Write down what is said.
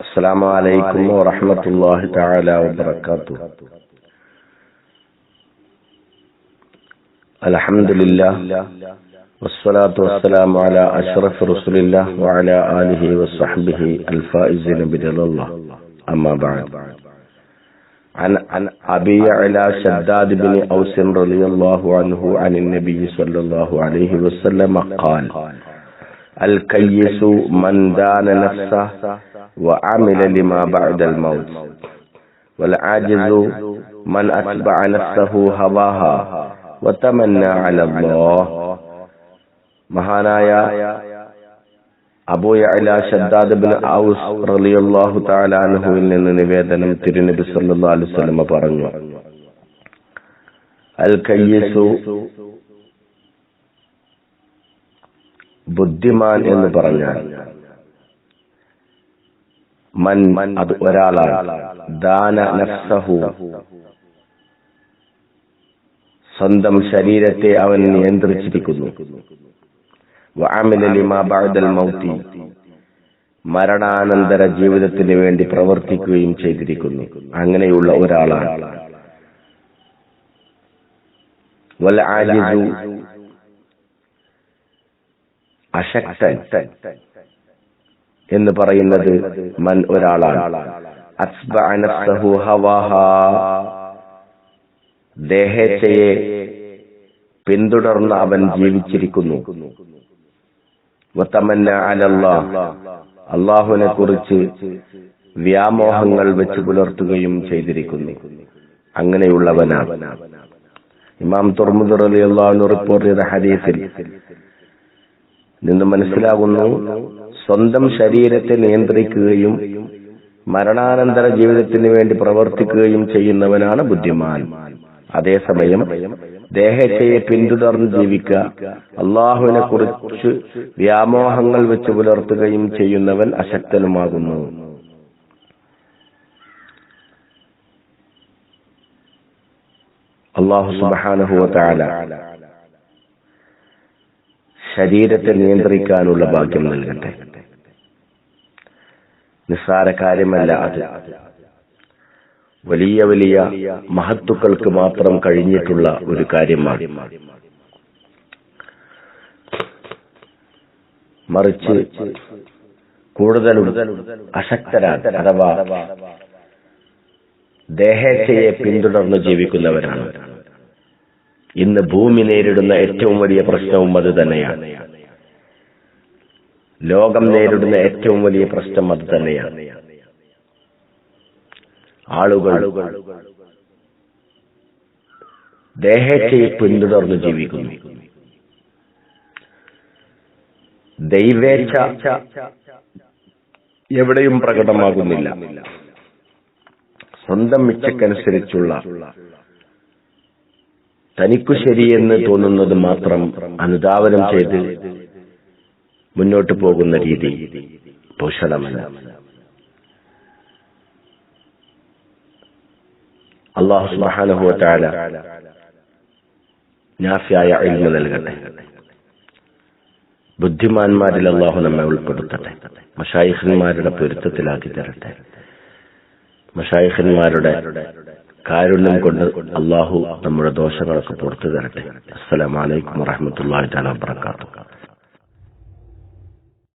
السلام عليكم ورحمة الله تعالى وبركاته الحمد لله والصلاة والسلام على أشرف رسول الله وعلى آله وصحبه الفائزين برضا الله أما بعد عن عن أبي على شداد بن أوس رضي الله عنه عن النبي صلى الله عليه وسلم قال الكيس من دان نفسه وعمل لما بعد الموت والعاجز من أتبع نفسه هواها وتمنى على الله മഹാനായ Abu Ya'la Shaddad bin ഔസ് റളിയല്ലാഹു തആല അൻഹുവിൽ നിന്ന് നിവേദനം തിരുനബി സല്ലല്ലാഹു അലൈഹി വസല്ലം പറഞ്ഞു അൽ കയ്യസു ബുദ്ധിമാൻ എന്ന് പറഞ്ഞാൽ മൻ അത് ഒരാളാണ്. ദാന നഫ്സഹു. സ്വന്തം ശരീരത്തെ അവൻ നിയന്ത്രിച്ചിരിക്കുന്നു. മരണാനന്തര ജീവിതത്തിന് വേണ്ടി പ്രവർത്തിക്കുകയും ചെയ്തിരിക്കുന്നു. അങ്ങനെയുള്ള ഒരാളാണ്. അശക്തൻ. എന്ന് പറയുന്നത് മൻ ഒരാളാണ്. ദേഹേച്ഛയെ പിന്തുടർന്ന് അവൻ ജീവിച്ചിരിക്കുന്നു. അള്ളാഹുവിനെ കുറിച്ച് വ്യാമോഹങ്ങൾ വെച്ച് പുലർത്തുകയും ചെയ്തിരിക്കുന്നു. അങ്ങനെയുള്ളവനാണ്. ഇമാം തുറമുദർ അലി അള്ളാഹു റിപ്പോർട്ട് ചെയ്ത ഹദീസിൽ നിന്ന് മനസ്സിലാകുന്നു. സ്വന്തം ശരീരത്തെ നിയന്ത്രിക്കുകയും മരണാനന്തര ജീവിതത്തിന് വേണ്ടി പ്രവർത്തിക്കുകയും ചെയ്യുന്നവനാണ് ബുദ്ധിമാൻ. അതേസമയം ദേഹച്ചയെ പിന്തുടർന്ന് ജീവിക്കുക അള്ളാഹുവിനെ കുറിച്ച് വ്യാമോഹങ്ങൾ വെച്ച് പുലർത്തുകയും ചെയ്യുന്നവൻ അശക്തനുമാകുന്നു. അള്ളാഹു സുബാനുഭവത്താല ശരീരത്തെ നിയന്ത്രിക്കാനുള്ള ഭാഗ്യം നൽകട്ടെ. നിസ്സാര കാര്യമല്ല അത്. വലിയ വലിയ മഹത്തുക്കൾക്ക് മാത്രം കഴിഞ്ഞിട്ടുള്ള ഒരു കാര്യമാണ്. മറിച്ച് കൂടുതൽ അശക്തരാണ് അഥവാ ദേഹേച്ഛയെ പിന്തുടർന്ന് ജീവിക്കുന്നവരാണ്. ഇന്ന് ഭൂമി നേരിടുന്ന ഏറ്റവും വലിയ പ്രശ്നവും അത് തന്നെയാണ്. ലോകം നേരിടുന്ന ഏറ്റവും വലിയ പ്രശ്നം അത് തന്നെയാണ്. ആളുകൾ ദേഹേച്ഛയെ പിന്തുടർന്ന് ജീവിക്കുന്നു. ദൈവേച്ഛ എവിടെയും പ്രകടമാകുന്നില്ല. സ്വന്തം ഇച്ഛക്കനുസരിച്ചുള്ള തനിക്കു ശരിയെന്ന് തോന്നുന്നത് മാത്രം അനുധാവനം ചെയ്ത് മുന്നോട്ട് പോകുന്ന രീതി പോഷണമല്ല. അള്ളാഹു സുബാനുഭവത്താല നാഫിയായ അഴിമ നൽകട്ടെ. ബുദ്ധിമാന്മാരിൽ അള്ളാഹു നമ്മെ ഉൾപ്പെടുത്തട്ടെ. മഷായിഖന്മാരുടെ പൊരുത്തത്തിലാക്കി തരട്ടെ. മഷായിഖന്മാരുടെ കാരുണ്യം കൊണ്ട് അള്ളാഹു നമ്മുടെ ദോഷങ്ങളൊക്കെ പുറത്തു തരട്ടെ അസ്സലാമലൈക്കും വറഹമത്തല്ലാഹി താല വാത്തു